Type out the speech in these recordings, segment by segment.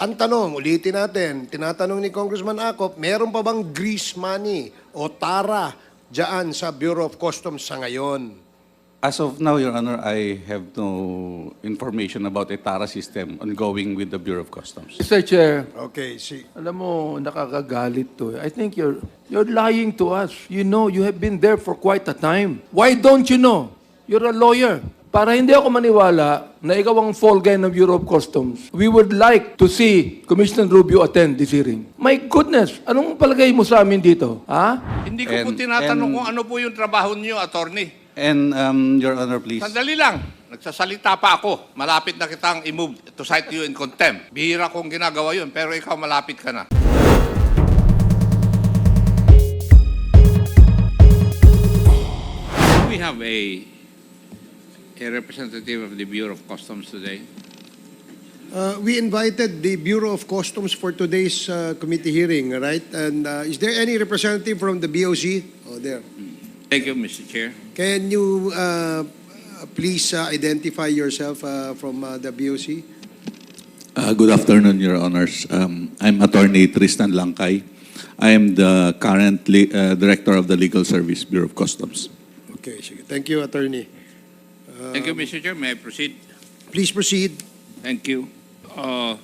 Ang tanong, ulitin natin, tinatanong ni Congressman Acop, meron pa bang grease money o tara dyan sa Bureau of Customs sa ngayon? As of now, Your Honor, I have no information about a TARA system ongoing with the Bureau of Customs. Mr. Chair, Okay, si alam mo, nakakagalit to. I think you're, you're lying to us. You know, you have been there for quite a time. Why don't you know? You're a lawyer. Para hindi ako maniwala na ikaw ang fall guy ng Bureau of Customs, we would like to see Commissioner Rubio attend this hearing. My goodness, anong palagay mo sa amin dito? Ha? Hindi ko po And- tinatanong and- kung ano po yung trabaho niyo, attorney. And, um, Your Honor, please. Sandali lang. Nagsasalita pa ako. Malapit na kitang i-move to cite you in contempt. Bihira kong ginagawa yun, pero ikaw malapit ka na. We have a, a representative of the Bureau of Customs today. Uh, we invited the Bureau of Customs for today's uh, committee hearing, right? And uh, is there any representative from the BOC? Oh, there. Thank you, Mr. Chair. Can you uh, please uh, identify yourself uh, from uh, the BOC? Uh, Good afternoon, Your Honors. Um, I'm Attorney Tristan Langkay. I am the current uh, Director of the Legal Service Bureau of Customs. Okay. Thank you, Attorney. Thank you, Mr. Chair. May I proceed? Please proceed. Thank you. Uh,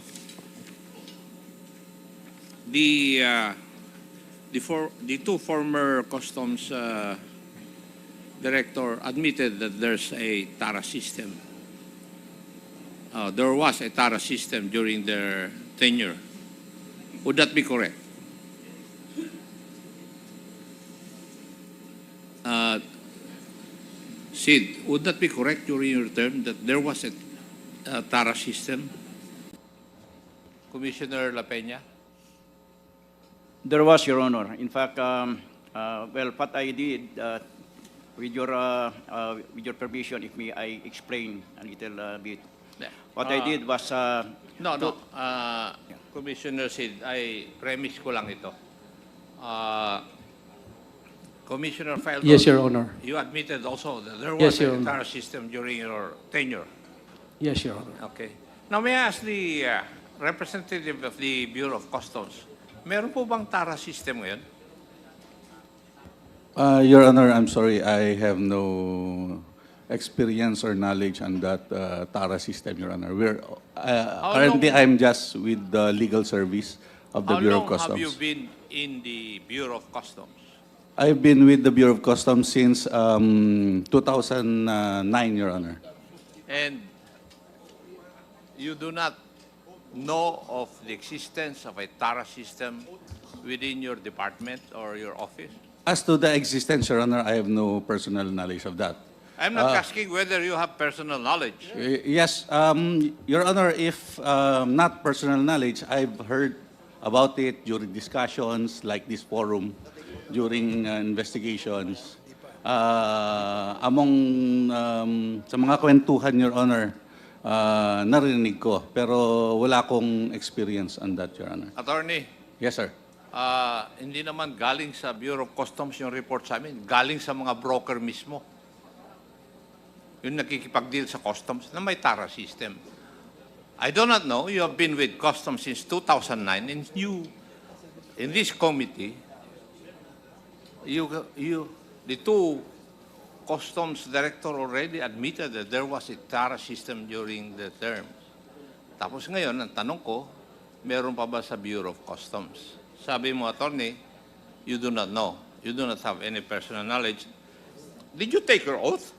the uh, the for the two former customs uh, director admitted that there's a TARA system. Uh, there was a TARA system during their tenure. Would that be correct? Uh, Sid, would that be correct during your term that there was a, a TARA system? Commissioner La Peña. There was, Your Honor. In fact, um, uh, well, what I did, uh, with your, uh, uh, with your permission, if may I explain a little uh, bit. What I Ah. did was, uh, No, no. Uh, Commissioner Sid, ay premise ko lang ito. Uh, Commissioner Faldo. Yes, Your Honor. You admitted also that there Yes, was Your a Honor. TARA system during your tenure. Yes, Your Honor. Okay. Now, may I ask the uh, representative of the Bureau of Customs, meron po bang TARA system ngayon? Uh, Your Honor, I'm sorry, I have no experience or knowledge on that uh, TARA system, Your Honor. We're, uh, How currently, long- I'm just with the legal service of the How Bureau long of have you Customs. been in the Bureau of Customs? I've been with the Bureau of Customs since um, 2009, Your Honor. And you do not know of the existence of a TARA system within your department or your office? As to the existence, Your Honor, I have no personal knowledge of that. I'm not Ah. asking whether you have personal knowledge. Yes, um, Your Honor, if um, not personal knowledge, I've heard about it during discussions like this forum, during uh, investigations. Uh, among um, sa mga kwentuhan, Your Honor, uh, narinig ko, pero wala akong experience on that, Your Honor. Attorney, Yes, sir. ah, hindi naman galing sa Bureau of Customs yung report sa amin. Galing sa mga broker mismo. Yung nakikipag-deal sa customs na may TARA system. I do not know. You have been with customs since 2009 and you, in this committee, you, you, the two customs director already admitted that there was a TARA system during the term. Tapos ngayon, ang tanong ko, meron pa ba sa Bureau of Customs? Sabi mo, attorney, you do not know. You do not have any personal knowledge. Did you take your oath?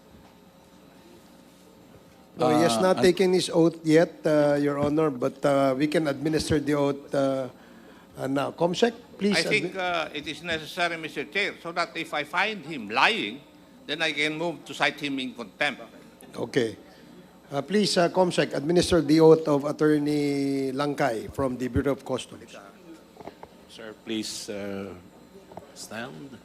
No, he has Uh, not taken his oath yet, uh, Your Honor, but uh, we can administer the oath uh, uh, now. Comsec, please. I think uh, it is necessary, Mr. Chair, so that if I find him lying, then I can move to cite him in contempt. Okay. Uh, Please, uh, Comsec, administer the oath of Attorney Langkay from the Bureau of Customs. Sir, please uh, stand.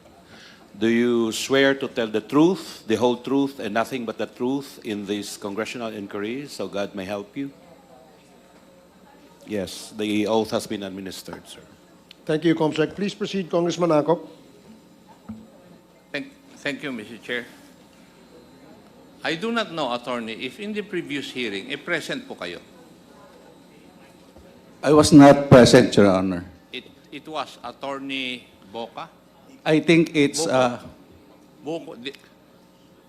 Do you swear to tell the truth, the whole truth, and nothing but the truth in this congressional inquiry, so God may help you? Yes, the oath has been administered, sir. Thank you, Comsec. Please proceed, Congressman Acop. Thank, thank you, Mr. Chair. I do not know, attorney, if in the previous hearing, eh, present po kayo. I was not present, Your Honor. It, it was Attorney Boca? I think it's Boko. uh, Boco, di-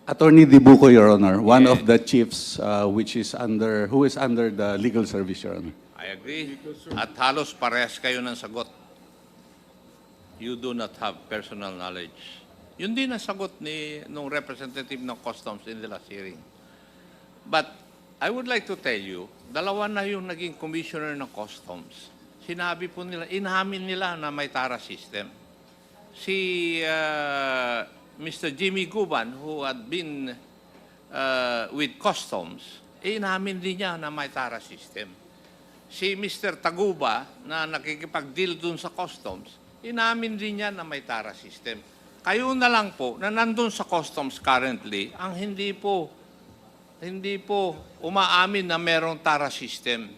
Attorney Dibuco, Your Honor, one Okay. of the chiefs uh, which is under, who is under the legal service, Your Honor. I agree. At halos parehas kayo ng sagot. You do not have personal knowledge. Yun din ang sagot ni nung representative ng customs in the last hearing. But I would like to tell you, dalawa na yung naging commissioner ng customs. Sinabi po nila, inamin nila na may TARA system. Si uh, Mr. Jimmy Guban, who had been uh, with customs, inamin din niya na may TARA system si Mr. Taguba na nakikipag-deal dun sa customs, inamin din niya na may TARA system. Kayo na lang po na nandun sa customs currently, ang hindi po hindi po umaamin na merong TARA system.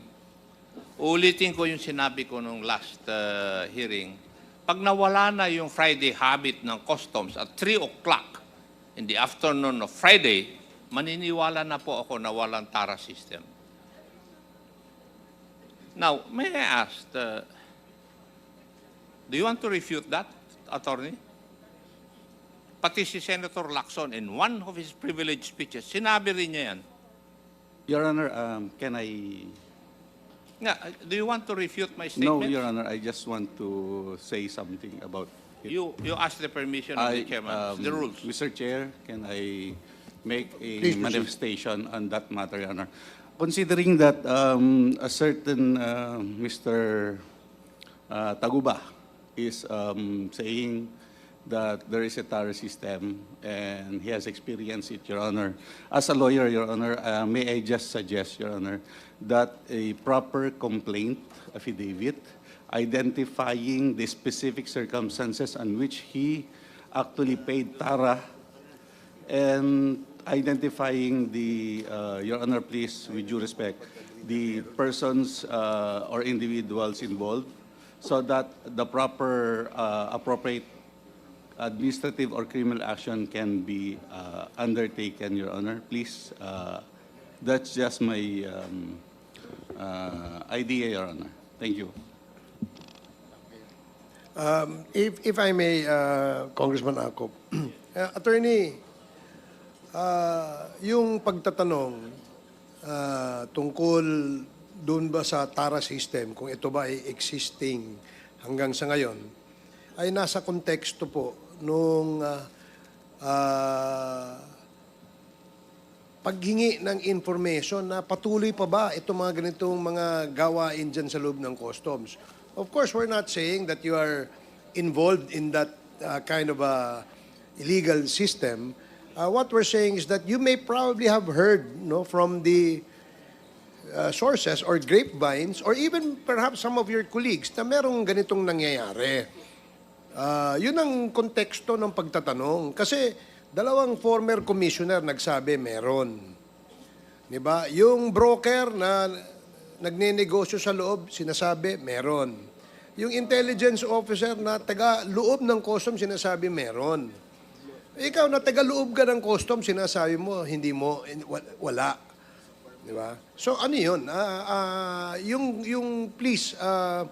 Ulitin ko yung sinabi ko nung last uh, hearing. Pag nawala na yung Friday habit ng customs at 3 o'clock in the afternoon of Friday, maniniwala na po ako na walang TARA system. Now, may I ask, uh, do you want to refute that, attorney? Pati si Senator Lacson, in one of his privileged speeches, sinabi rin niya yan. Your Honor, um, can I? Nga, uh, do you want to refute my No, statement? Your Honor, I just want to say something about it. You, you ask the permission of the I, chairman, um, the rules. Mr. Chair, can I make a Please manifestation on that matter, Your Honor? Considering that um, a certain uh, Mr. uh, Taguba is um, saying that there is a TARA system and he has experienced it, Your Honor. As a lawyer, Your Honor, uh, may I just suggest, Your Honor, that a proper complaint affidavit identifying the specific circumstances on which he actually paid TARA and identifying the, uh, Your Honor, please, with due respect, the persons uh, or individuals involved so that the proper uh, appropriate administrative or criminal action can be uh, undertaken, Your Honor. Please, uh, that's just my um, uh, idea, Your Honor. Thank you. Um, if, if I may, uh, Congressman Akop, uh, Attorney, uh, yung pagtatanong uh, tungkol doon ba sa TARA system, kung ito ba ay existing hanggang sa ngayon, ay nasa konteksto po nung uh, uh, paghingi ng information na patuloy pa ba itong mga ganitong mga gawain dyan sa loob ng customs. Of course, we're not saying that you are involved in that uh, kind of a illegal system. Uh, what we're saying is that you may probably have heard no, from the uh, sources or grapevines or even perhaps some of your colleagues na merong ganitong nangyayari. Ah, yun ang konteksto ng pagtatanong. Kasi dalawang former commissioner nagsabi meron. Di ba? Yung broker na nagnenegosyo sa loob, sinasabi meron. Yung intelligence officer na taga loob ng custom, sinasabi meron. Ikaw na taga loob ka ng custom, sinasabi mo hindi mo wa- wala. Di ba? So ano 'yun? Ah, ah, yung yung please ah,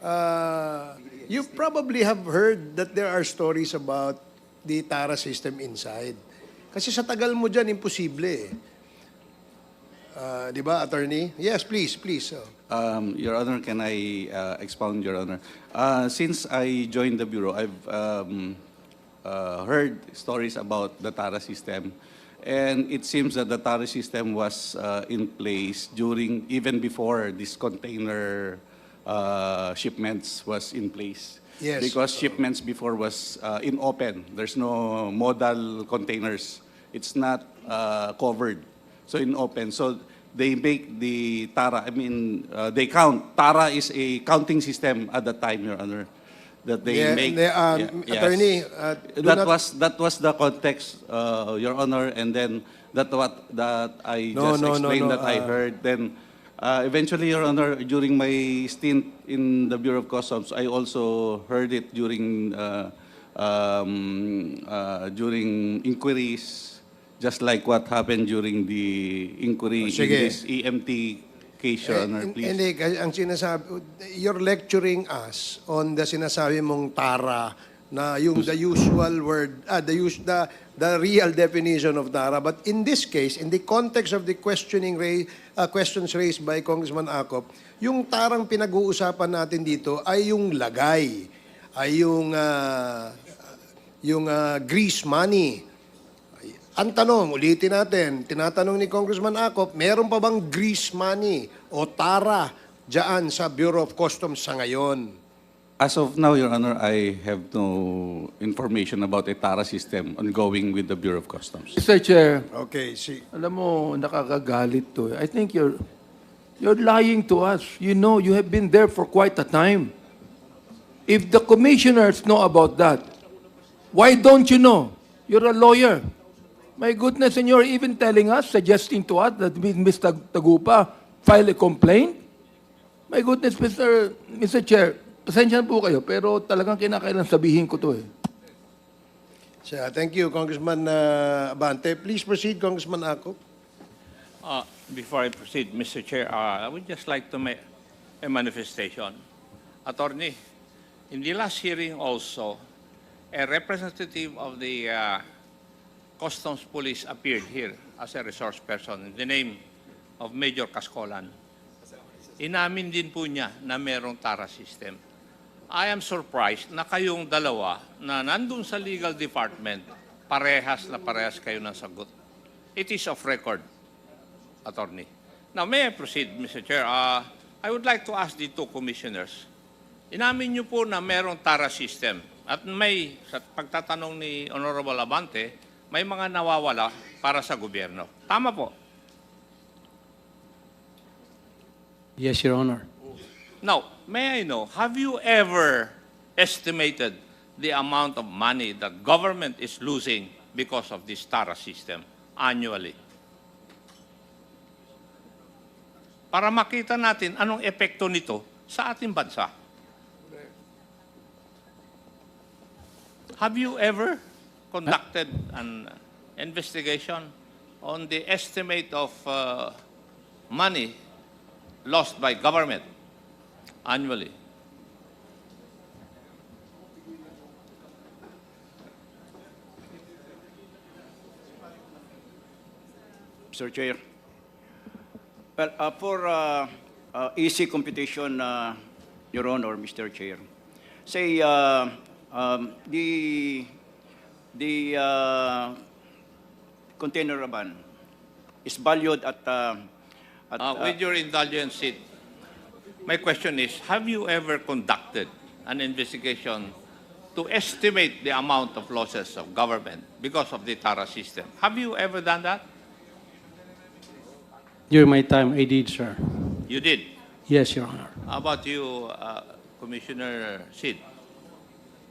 ah, you probably have heard that there are stories about the Tara system inside. Kasi sa tagal mo diyan imposible eh. Ah, 'Di ba, attorney? Yes, please, please. Oh. Um, Your Honor, can I uh, expound, Your Honor? Uh, since I joined the Bureau, I've um, uh, heard stories about the TARA system. And it seems that the TARA system was uh, in place during, even before this container uh, shipments was in place. Yes. Because shipments before was uh, in open. There's no modal containers. It's not uh, covered. So in open. So they make the TARA, I mean, uh, they count. TARA is a counting system at the time, Your Honor, that they Yeah, make. they, um, Yeah, yes. attorney, uh, do that not- was that was the context, uh, Your Honor, and then that what that I No, just no, no, explained no, that I uh, heard. Then uh, eventually, Your Honor, during my stint in the Bureau of Customs, I also heard it during uh, um, uh, during inquiries, just like what happened during the inquiry in Sige. this EMT or Eh, please. Hindi, ang sinasabi, you're lecturing us on the sinasabi mong tara na yung the usual word, ah, the, us, the, the real definition of tara. But in this case, in the context of the questioning ra- ah, questions raised by Congressman Acop, yung tarang pinag-uusapan natin dito ay yung lagay, ay yung, ah, yung ah, grease money. Ang tanong, ulitin natin, tinatanong ni Congressman Acop, meron pa bang grease money o tara dyan sa Bureau of Customs sa ngayon? As of now, Your Honor, I have no information about a TARA system ongoing with the Bureau of Customs. Mr. Chair, Okay, si alam mo, nakakagalit to. I think you're, you're lying to us. You know, you have been there for quite a time. If the commissioners know about that, why don't you know? You're a lawyer. My goodness, and you're even telling us, suggesting to us that Mr. Tagupa file a complaint? My goodness, Mr. Mr. Chair, pasensya na po kayo, pero talagang kinakailan sabihin ko to eh. siya. Thank you, Congressman uh, Abante. Please proceed, Congressman Acop. Uh, Before I proceed, Mr. Chair, uh, I would just like to make a manifestation. Attorney, in the last hearing also, a representative of the uh, Customs Police appeared here as a resource person in the name of Major Cascolan. Inamin din po niya na merong TARA system. I am surprised na kayong dalawa na nandun sa legal department, parehas na parehas kayo ng sagot. It is of record, attorney. Now, may I proceed, Mr. Chair? Uh, I would like to ask the two commissioners. Inamin niyo po na merong TARA system at may, sa pagtatanong ni Honorable Abante, may mga nawawala para sa gobyerno. Tama po. Yes, Your Honor. Now, may I know, have you ever estimated the amount of money the government is losing because of this TARA system annually? Para makita natin anong epekto nito sa ating bansa. Have you ever conducted an investigation on the estimate of uh, money lost by government annually. Mr. Chair. Well, uh, for uh, uh, easy computation, uh, Your Honor, Mr. Chair, say uh, um, the the uh, container ban is valued at uh, at Uh, uh, with your indulgence, Sid, my question is, have you ever conducted an investigation to estimate the amount of losses of government because of the TARA system? Have you ever done that? During my time, I did, sir. You did. Yes, Your Honor. How about you, uh, Commissioner Sid?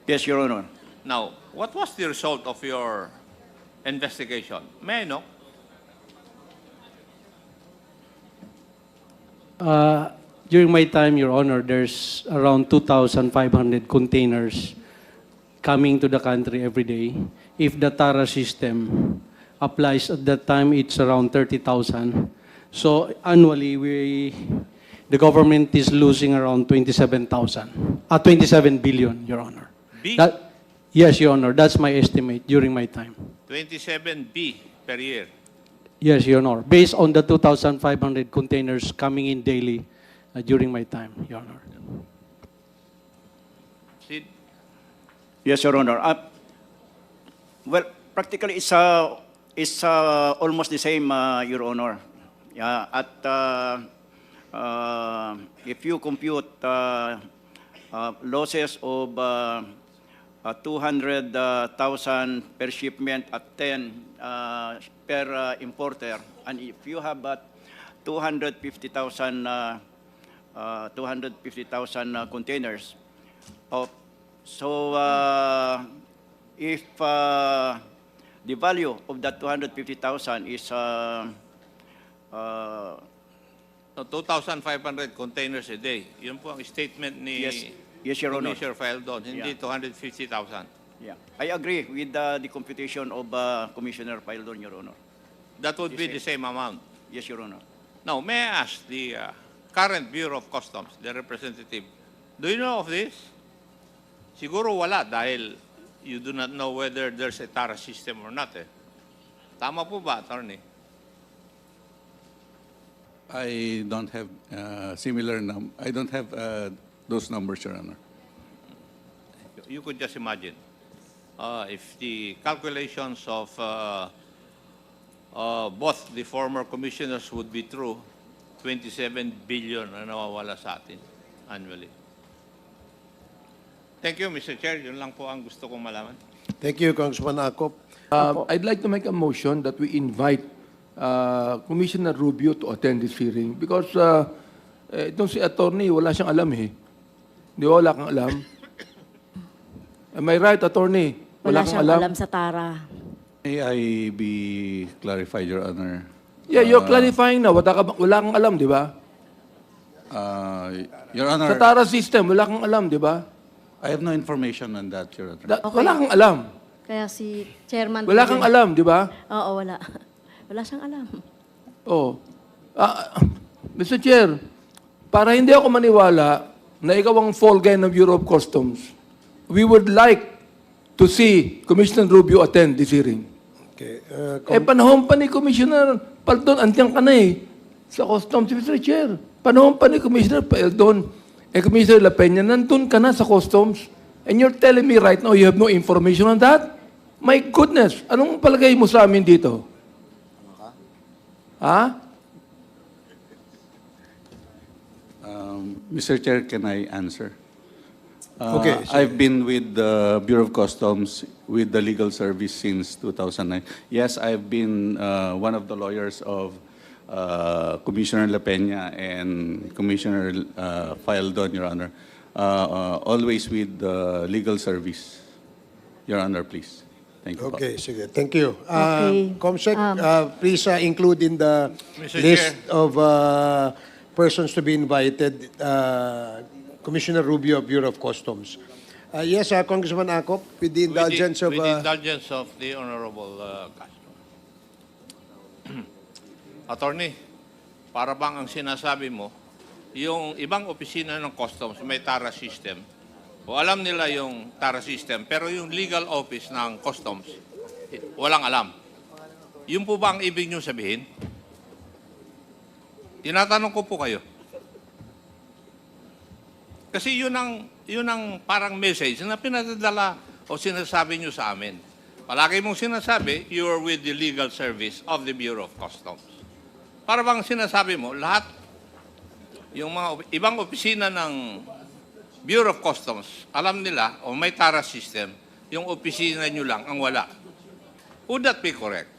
yes, Your Honor. Now, what was the result of your investigation? May I know? Uh, during my time, Your Honor, there's around 2,500 containers coming to the country every day. If the TARA system applies at that time, it's around 30,000. So annually, we, the government is losing around 27,000, uh, 27 billion, Your Honor. That, yes, Your Honor, that's my estimate during my time. 27B per year. Yes, Your Honor. Based on the 2,500 containers coming in daily uh, during my time, Your Honor. Sid? Yes, Your Honor. Uh, well, practically it's uh, it's uh, almost the same, uh, Your Honor. Yeah, at uh, uh, if you compute uh, uh, losses of uh, uh, 200,000 per shipment at 10 uh, per uh, importer, and if you have uh, 250,000 uh, uh, 250,000 uh, containers, of so, uh, if uh, the value of that 250,000 is, uh, uh, So 2,500 containers a day. Yun po ang statement ni Yes. Yes, Your Honor. Commissioner Faeldon, hindi Yeah. 250,000. yeah, I agree with uh, the computation of uh, Commissioner Paildon, Your Honor. That would be the same amount. Yes, Your Honor. Now, may I ask the uh, current Bureau of Customs, the representative, do you know of this? Siguro wala dahil you do not know whether there's a TARA system or not eh. Tama po ba, attorney? I don't have uh, similar num, I don't have uh, those numbers, Your Honor. You could just imagine uh, if the calculations of uh, uh, both the former commissioners would be true, 27 billion na nawawala sa atin annually. Thank you, Mr. Chair. Yun lang po ang gusto kong malaman. Thank you, Congressman Akop. Um, I'd like to make a motion that we invite uh, Commissioner Rubio to attend this hearing because uh, eh, itong si attorney, wala siyang alam eh. Di ba wala kang alam? Am I right, attorney? Wala kang siyang alam sa Tara. May I be clarified, Your Honor? Yeah, you're clarifying na. Wala, ka, wala kang alam, di ba? Uh, Your Sa Honor, Tara system, wala kang alam, di ba? I have no information on that, Your Honor. Da- Okay. Wala kang alam. Kaya si Chairman... Wala kang alam, di ba? Oo, wala. Wala siyang alam. Oh. Ah, Mr. Chair, para hindi ako maniwala na ikaw ang fall guy ng Bureau of Customs, we would like to see Commissioner Rubio attend this hearing. Okay. uh, Eh, panahon pa ni Commissioner Paldon, antiyan ka na eh, sa Customs, Mr. Chair. Panahon pa ni Commissioner Paldon, eh, Commissioner La Peña, nandun ka na sa Customs, and you're telling me right now you have no information on that? My goodness, anong palagay mo sa amin dito? Ha? Mr. Chair, can I answer? Uh, Okay, sige. I've been with the Bureau of Customs with the legal service since 2009. Yes, I've been uh, one of the lawyers of uh, Commissioner La Peña and Commissioner uh, Faldon, Your Honor. Uh, uh, Always with the legal service. Your Honor, please. Thank you. po. Okay, sige. Thank you. Uh, Okay. Comsec, Um, uh, please uh, include in the Mr. list Chair. of uh, persons to be invited, uh, Commissioner Rubio of Bureau of Customs. Uh, Yes, uh, Congressman Akop, with the indulgence of... With the uh, indulgence of the Honorable uh, Castro. Attorney, para bang ang sinasabi mo, yung ibang opisina ng customs may TARA system, o alam nila yung TARA system, pero yung legal office ng customs, walang alam. Yun po ba ang ibig nyo sabihin? Tinatanong ko po kayo. Kasi yun ang, yun ang parang message na pinadadala o sinasabi nyo sa amin. Palagi mong sinasabi, you are with the legal service of the Bureau of Customs. Para bang sinasabi mo, lahat, yung mga ibang opisina ng Bureau of Customs, alam nila, o may TARA system, yung opisina nyo lang ang wala. Would that be correct?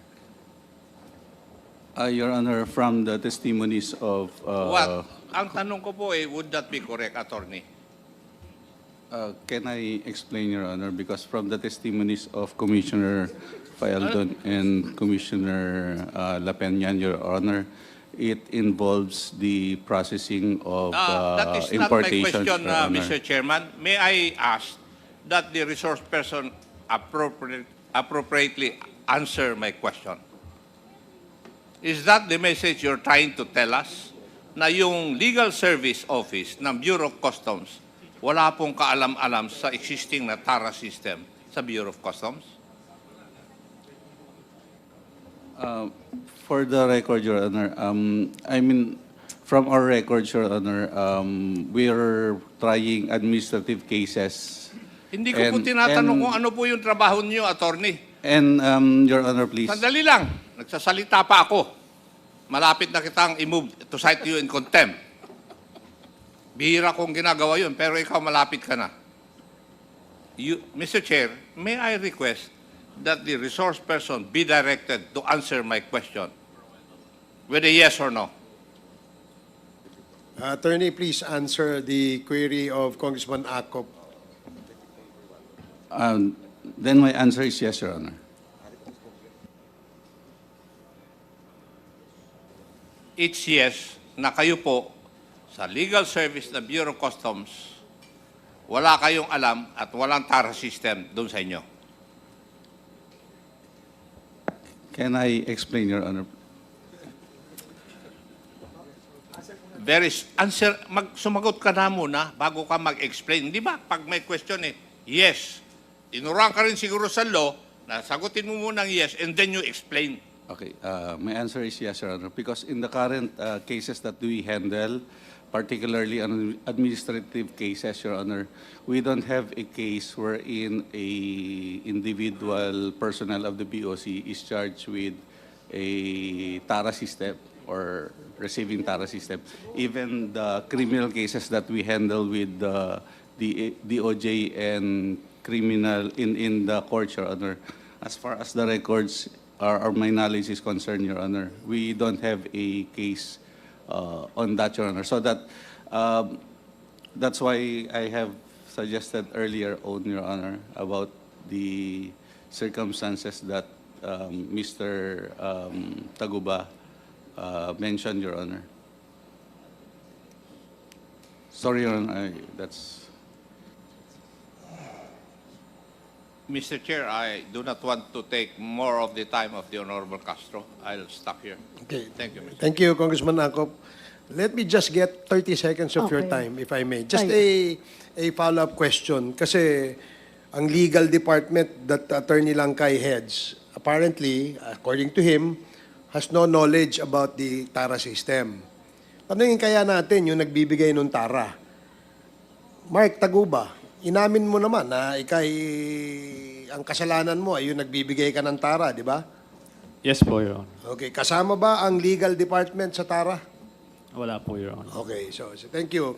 Uh, Your Honor, from the testimonies of... uh, What? Ang tanong ko po eh, would that be correct, attorney? Uh, Can I explain, Your Honor? Because from the testimonies of Commissioner Fayaldon and Commissioner uh, La Peña, Your Honor, it involves the processing of Ah, that uh, is not my importations, question, Your uh, Honor. Mr. Chairman. May I ask that the resource person appropriate, appropriately answer my question? Is that the message you're trying to tell us? Na yung legal service office ng Bureau of Customs, wala pong kaalam-alam sa existing na TARA system sa Bureau of Customs? Uh, For the record, Your Honor, um, I mean, from our records, Your Honor, um, we are trying administrative cases. Hindi ko po And- tinatanong and- kung ano po yung trabaho niyo, attorney. And, um, Your Honor, please. Sandali lang. Nagsasalita pa ako. Malapit na kitang i-move to cite you in contempt. Bihira kong ginagawa yun, pero ikaw malapit ka na. You, Mr. Chair, may I request that the resource person be directed to answer my question with a yes or no? Attorney, please answer the query of Congressman Akop. Um, Then my answer is yes, Your Honor. It's yes na kayo po sa legal service ng Bureau of Customs, wala kayong alam at walang TARA system doon sa inyo. Can I explain, Your Honor? very answer mag sumagot ka na muna bago ka mag-explain. Di ba? Pag may question eh, yes. Tinuruan ka rin siguro sa law, na sagutin mo muna ng yes and then you explain. Okay, uh, my answer is yes, Your Honor, because in the current uh, cases that we handle, particularly on administrative cases, Your Honor, we don't have a case wherein a individual personnel of the BOC is charged with a TARA system or receiving TARA system. Even the criminal cases that we handle with the the DOJ and criminal in, in the court, Your Honor, as far as the records or, or my knowledge is concerned, Your Honor, we don't have a case uh, on that, Your Honor. So that, um, that's why I have suggested earlier on, Your Honor, about the circumstances that um, Mr. um, Taguba uh, mentioned, Your Honor. Sorry, Your Honor, I- that's... Mr. Chair, I do not want to take more of the time of the Honorable Castro. I'll stop here. Okay. Thank you, Mr. Thank you, Congressman Akop. Let me just get 30 seconds of your Okay. time, if I may. Just a, a follow-up question. Kasi ang legal department that Attorney Langkay heads, apparently, according to him, has no knowledge about the TARA system. Tanungin kaya natin yung nagbibigay ng TARA. Mark Taguba, inamin mo naman na ikay ang kasalanan mo ay yung nagbibigay ka ng TARA, di ba? Yes po, Your Honor. Okay, kasama ba ang legal department sa TARA? Wala po, Your Honor. Okay, so, so thank you.